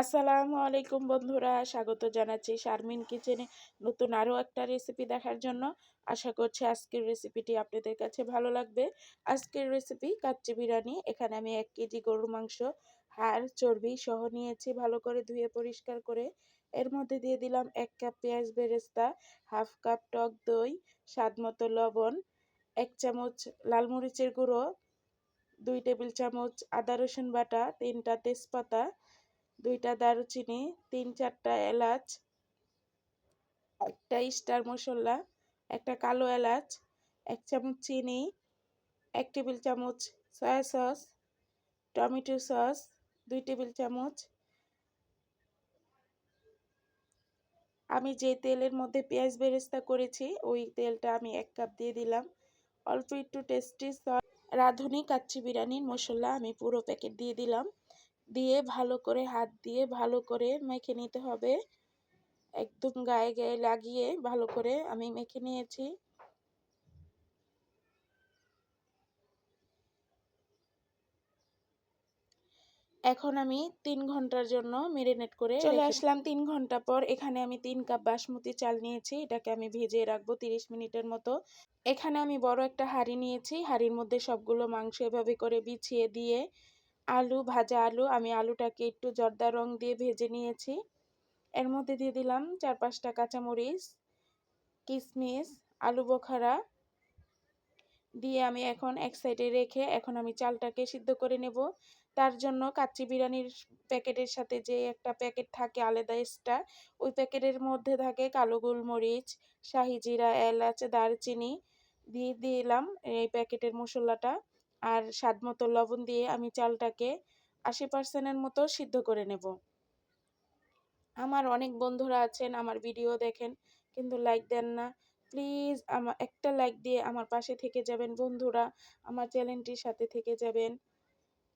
আসসালামু আলাইকুম বন্ধুরা, স্বাগত জানাচ্ছি শারমিন কিচেনে নতুন আরও একটা রেসিপি দেখার জন্য। আশা করছি আজকের রেসিপিটি আপনাদের কাছে ভালো লাগবে। আজকের রেসিপি কাচ্চি বিরিয়ানি, এখানে আমি এক কেজি গরুর মাংস, হাড়, চর্বি সহ নিয়েছি ভালো করে ধুয়ে পরিষ্কার করে। এর মধ্যে দিয়ে দিলাম এক কাপ পেঁয়াজ বেরেস্তা, হাফ কাপ টক দই, স্বাদ মতো লবণ, এক চামচ লাল মরিচের গুঁড়ো, দুই টেবিল চামচ আদা রসুন বাটা, তিনটা তেজপাতা দুইটা দারুচিনি, তিন চারটা এলাচ, একটা স্টার মশলা, একটা কালো এলাচ, এক চামচ চিনি, এক টেবিল চামচ সয়া সস, টমেটো সস, দুই টেবিল চামচ। আমি যে তেলের মধ্যে পেঁয়াজ বেরেস্তা করেছি, ওই তেলটা আমি এক কাপ দিয়ে দিলাম। অল্প একটু টেস্টি সস, রাঁধুনি কাচ্চি বিরিয়ানির মশলা আমি পুরো প্যাকেট দিয়ে দিলাম। দিয়ে ভালো করে হাত দিয়ে ভালো করে মেখে নিতে হবে। একদম গায়ে গায়ে লাগিয়ে ভালো করে আমি মেখে নিয়েছি। এখন আমি তিন ঘণ্টার জন্য মেরিনেট করে চলে আসলাম তিন ঘণ্টা পর। এখানে আমি তিন কাপ বাসমতি চাল নিয়েছি। এটাকে আমি ভিজিয়ে রাখব তিরিশ মিনিটের মতো। এখানে আমি বড় একটা হাঁড়ি নিয়েছি। হাঁড়ির মধ্যে সবগুলো মাংস এভাবে করে বিছিয়ে দিয়ে আলু, ভাজা আলু, আমি আলুটাকে একটু জর্দা রং দিয়ে ভেজে নিয়েছি। এর মধ্যে দিয়ে দিলাম চার পাঁচটা কাঁচামরিচ কিশমিশ আলু বোখারা দিয়ে আমি এখন এক সাইডে রেখে এখন আমি চালটাকে সিদ্ধ করে নেব। তার জন্য কাচ্চি বিরিয়ানির প্যাকেটের সাথে যে একটা প্যাকেট থাকে আলাদা এক্সট্রা, ওই প্যাকেটের মধ্যে থাকে কালো গোলমরিচ, শাহি জিরা, এলাচ, দারচিনি দিয়ে দিলাম এই প্যাকেটের মশলাটা। আর স্বাদ মতো লবণ দিয়ে আমি চালটাকে আশি পার্সেন্টের মতো সিদ্ধ করে নেব। আমার অনেক বন্ধুরা আছেন, আমার ভিডিও দেখেন, কিন্তু লাইক দেন না। প্লিজ আমার একটা লাইক দিয়ে আমার পাশে থেকে যাবেন বন্ধুরা, আমার চ্যানেলটির সাথে থেকে যাবেন।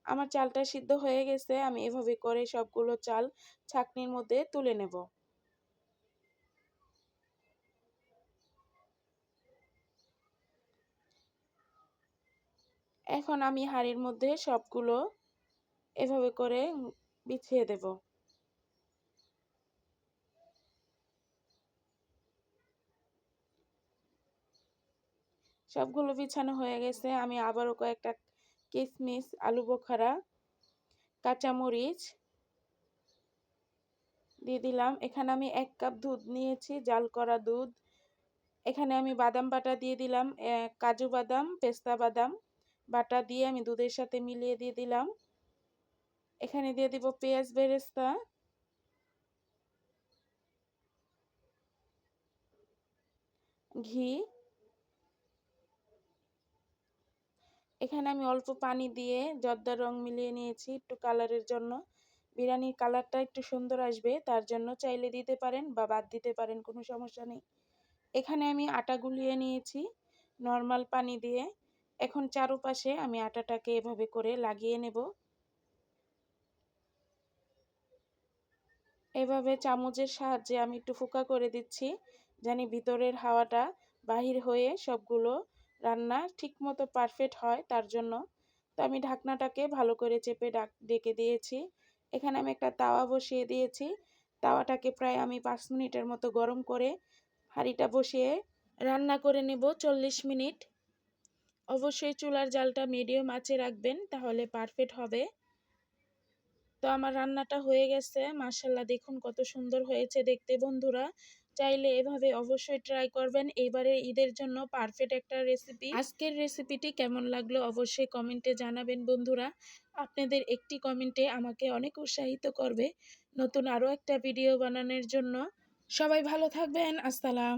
আমার চালটা সিদ্ধ হয়ে গেছে, আমি এভাবে করে সবগুলো চাল ছাকনির মধ্যে তুলে নেব। এখন আমি হাঁড়ির মধ্যে সবগুলো এভাবে করে বিছিয়ে দেব। সবগুলো বিছানো হয়ে গেছে। আমি আবারও কয়েকটা কিশমিশ আলু বোখারা, কাঁচামরিচ দিয়ে দিলাম। এখানে আমি এক কাপ দুধ নিয়েছি, জাল করা দুধ। এখানে আমি বাদাম বাটা দিয়ে দিলাম কাজু বাদাম, পেস্তা বাদাম। বাটা দিয়ে আমি দুধের সাথে মিলিয়ে দিয়ে দিলাম। এখানে দিয়ে দিব পেঁয়াজ বেরেস্তা। ঘি। এখানে আমি অল্প পানি দিয়ে জর্দার রং মিলিয়ে নিয়েছি একটু কালারের জন্য। বিরিয়ানির কালারটা একটু সুন্দর আসবে, তার জন্য চাইলে দিতে পারেন বা বাদ দিতে পারেন, কোনো সমস্যা নেই। এখানে আমি আটা গুলিয়ে নিয়েছি, নর্মাল পানি দিয়ে। এখন চারোপাশে আমি আটাটাকে এভাবে করে লাগিয়ে নেব। এভাবে চামচের সাহায্যে আমি একটু ফুকা করে দিচ্ছি, জানি ভিতরের হাওয়াটা বাহির হয়ে সবগুলো রান্না ঠিকমতো পারফেক্ট হয় তার জন্য। তো আমি ঢাকনাটাকে ভালো করে চেপে ডাক, ডেকে দিয়েছি। এখানে আমি একটা তাওয়া বসিয়ে দিয়েছি। তাওয়াটাকে প্রায় আমি পাঁচ মিনিটের মতো গরম করে হাঁড়িটা বসিয়ে রান্না করে নেব চল্লিশ মিনিট। অবশ্যই চুলার জালটা মিডিয়াম আঁচে রাখবেন, তাহলে পারফেক্ট হবে। তো আমার রান্নাটা হয়ে গেছে। মাসাল্লাহ দেখুন কত সুন্দর হয়েছে দেখতে বন্ধুরা। চাইলে এভাবে অবশ্যই ট্রাই করবেন। এবারে ঈদের জন্য পারফেক্ট একটা রেসিপি আজকের রেসিপিটি কেমন লাগল অবশ্যই কমেন্টে জানাবেন বন্ধুরা। আপনাদের একটি কমেন্টে আমাকে অনেক উৎসাহিত করবে নতুন আরও একটা ভিডিও বানানোর জন্য। সবাই ভালো থাকবেন। আসসালাম